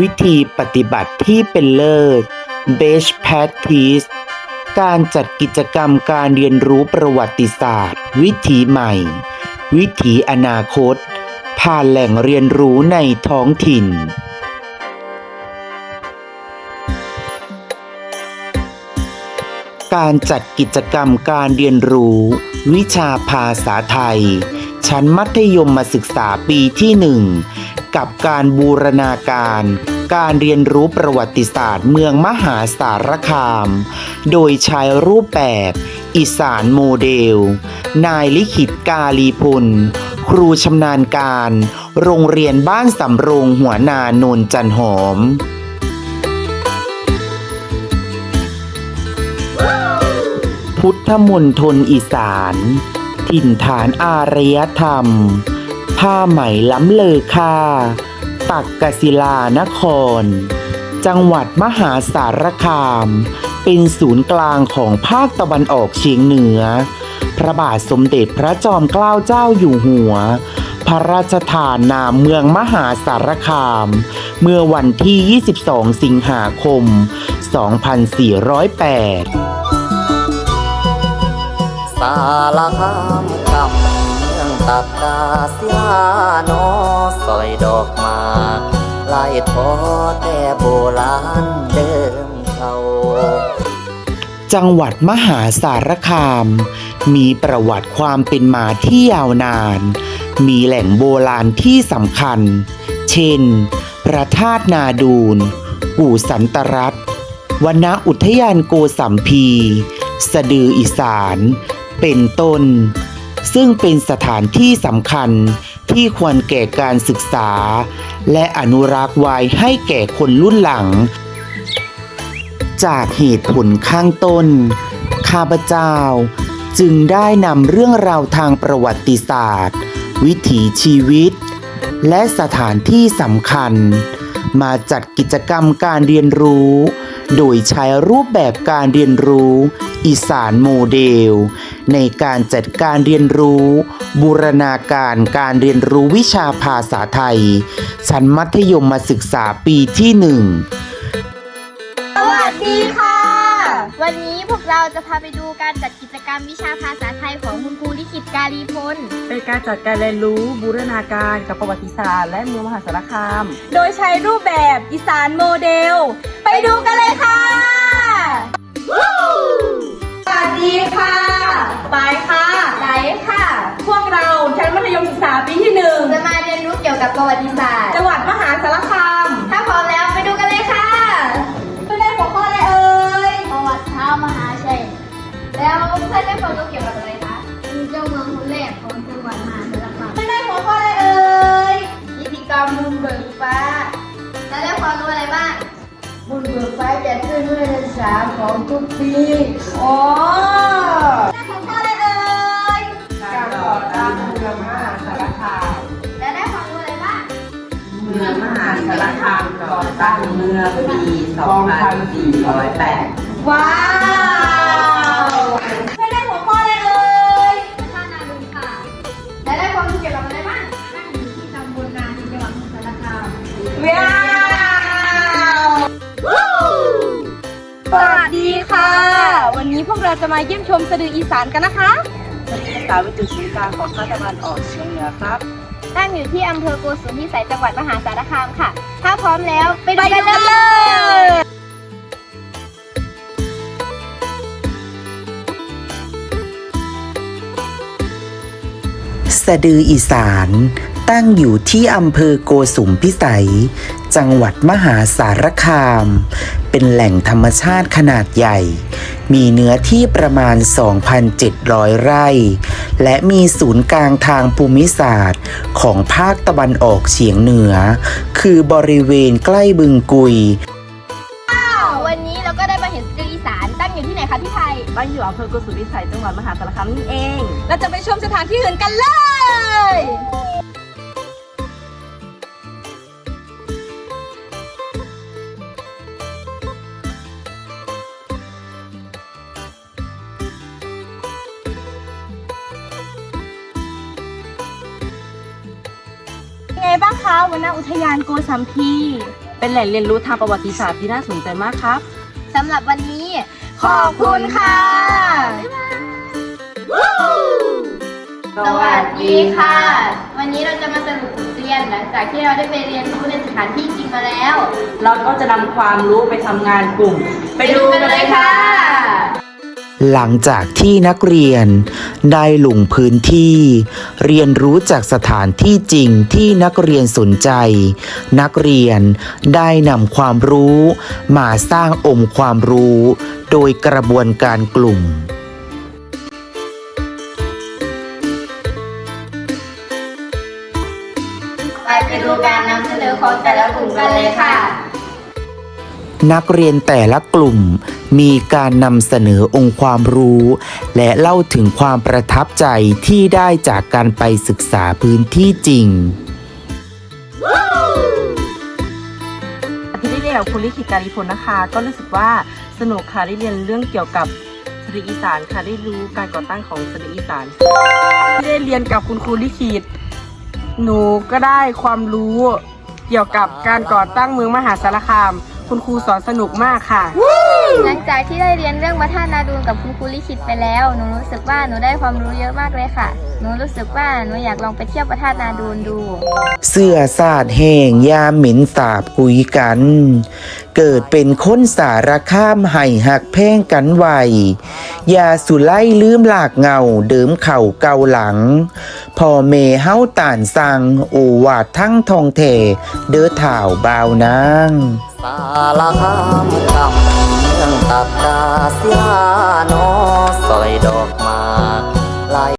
วิธีปฏิบัติที่เป็นเลิศ Best Practice การจัดกิจกรรมการเรียนรู้ประวัติศาสตร์ วิถีใหม่ วิถีอนาคต ผ่านแหล่งเรียนรู้ในท้องถิ่น การจัดกิจกรรมการเรียนรู้ วิชาภาษาไทย ชั้นมัธยมศึกษาปีที่หนึ่ง กับการบูรณาการ การเรียนรู้ประวัติศาสตร์เมืองมหาสารคาม โดยใช้รูปแบบ อีสานโมเดล นายลิขิตกาลีพลครูชำนาญการ โรงเรียนบ้านสำโรงหัวนานนจันหอมพุทธมณฑลอีสาน ถิ่นฐานอารยธรรม ผ้าไหมล้ำเลอค่า ปักกศิลานคร จังหวัดมหาสารคาม เป็นศูนย์กลางของภาคตะวันออกเฉียงเหนือ พระบาทสมเด็จพระจอมเกล้าเจ้าอยู่หัว พระราชทานนามเมืองมหาสารคาม เมื่อวันที่ 22 สิงหาคม 2408สารคามคำ ตักกาศิลาโนสอยดอกมาไล่ทอแต่โบราณเดิมเขาจังหวัดมหาสารคาม มีประวัติความเป็นมาที่ยาวนาน มีแหล่งโบราณที่สำคัญ เช่น พระธาตุนาดูน กู่สันตรัตน์วนอุทยานโกสัมพี สะดืออีสาน เป็นต้น ซึ่งเป็นสถานที่สำคัญที่ควรแก่การศึกษา และอนุรักษ์ไว้ให้แก่คนรุ่นหลัง จากเหตุผลข้างต้น ข้าพเจ้าจึงได้นำเรื่องราวทางประวัติศาสตร์ วิถีชีวิต และสถานที่สำคัญ มาจัดกิจกรรมการเรียนรู้ โดยใช้รูปแบบการเรียนรู้ อีสานโมเดล ในการจัดการเรียนรู้ บูรณาการการเรียนรู้วิชาภาษาไทย ชั้นมัธยมศึกษาปีที่หนึ่งสวัสดีค่ะ วันนี้พวกเราจะพาไปดูการจัดกิจกรรมวิชาภาษาไทยของคุณครูลิขิตกาลีพล เป็นการจัดการเรียนรู้บูรณาการกับประวัติศาสตร์และเมืองมหาสารคาม โดยใช้รูปแบบอีสานโมเดลไป ดูกันเลยค่ะ สวัสดีค่ะ ปายค่ะ ไหนค่ะ พวกเราชั้นมัธยมศึกษาปีที่หนึ่งจะมาเรียนรู้เกี่ยวกับประวัติศาสตร์ จังหวัดมหาสารคาม บุญเบิกฟ้าจัดขึ้นเมื่อเดือนสามของทุกปีอ๋อได้หัวข้ออะไรเอ่ยการก่อตั้งเมืองมหาสารคามแล้วได้ความรู้อะไรบ้างเมืองมหาสารคามก่อตั้งเมื่อปี 2408 ว้าว นนี้พวกเราจะมาเยี่ยมชมสะดืออีสานกันนะคะภาษาวิจุศูนย์กลางของภาคตะวันออกเฉียงเหนือครับตั้งอยู่ที่อำเภอโกสุมพิสัยจังหวัดมหาสารคามค่ะ ถ้าพร้อมแล้วไปดูกันเลยสะดืออีสานตั้งอยู่ที่อำเภอโกสุมพิสัย จังหวัดมหาสารคาม เป็นแหล่งธรรมชาติขนาดใหญ่ มีเนื้อที่ประมาณ 2,700 ไร่ และมีศูนย์กลางทางภูมิศาสตร์ของภาคตะวันออกเฉียงเหนือ คือบริเวณใกล้บึงกุย วันนี้เราก็ได้มาเห็นสะดืออีสานตั้งอยู่ที่ไหนคะพี่ไทยตั้งอยู่อำเภอกุสุมพิสัยจังหวัดมหาสารคามนี่เอง เราจะไปชมสถานที่อื่นกันเลย ไงบ้างคะวันณอุทยานโกสัมพีเป็นเป็นแหล่งเรียนรู้ทางประวัติศาสตร์ที่น่าสนใจมากครับ สำหรับวันนี้ ขอบคุณค่ะ สวัสดีค่ะ วันนี้เราจะมาสรุปบทเรียนหลังจากที่เราได้ไปเรียนรู้ในสถานที่จริงมาแล้ว เราก็จะนำความรู้ไปทำงานกลุ่ม ไปดูกันเลยค่ะ หลังจากที่นักเรียนได้ลงพื้นที่ เรียนรู้จากสถานที่จริงที่นักเรียนสนใจ นักเรียนได้นำความรู้ มาสร้างองค์ความรู้ โดยกระบวนการกลุ่มไปไปดูการนำเสนอของแต่ละกลุ่มกันเลยค่ะ นักเรียนแต่ละกลุ่ม มีการนำเสนอองค์ความรู้ และเล่าถึงความประทับใจที่ได้จากการไปศึกษาพื้นที่จริง อาทิตย์ที่เรียนกับคุณลิขิตการิพลนะคะ ก็รู้สึกว่าสนุกค่ะได้เรียนเรื่องเกี่ยวกับสตรีอีสานค่ะได้รู้การก่อตั้งของสตรีอีสานที่ได้เรียนกับคุณครูลิขิตหนูก็ได้ความรู้เกี่ยวกับการก่อตั้งเมืองมหาสารคาม คุณครูสอนสนุกมากค่ะ หลังจากที่ได้เรียนเรื่องวัฒนาดูนกับคุณครูลิขิตไปแล้ว หนูรู้สึกว่าหนูได้ความรู้เยอะมากเลยค่ะ หนูรู้สึกว่าหนูอยากลองไปเที่ยววัฒนาดูนดู เสื้อสาดแห้งยามหมินสาบคุยกัน เกิดเป็นคนสารข้ามให้หักแพ่งกันไวอย่าสุไล่ลืมหลากเงาเดิมเข่าเกาหลังพ่อเมเฮาต่านสังโอวาดทั้งทองเทเด้อถ่าวบาวนางสารคามคำเมืองตับกาเสียโนซอยดอก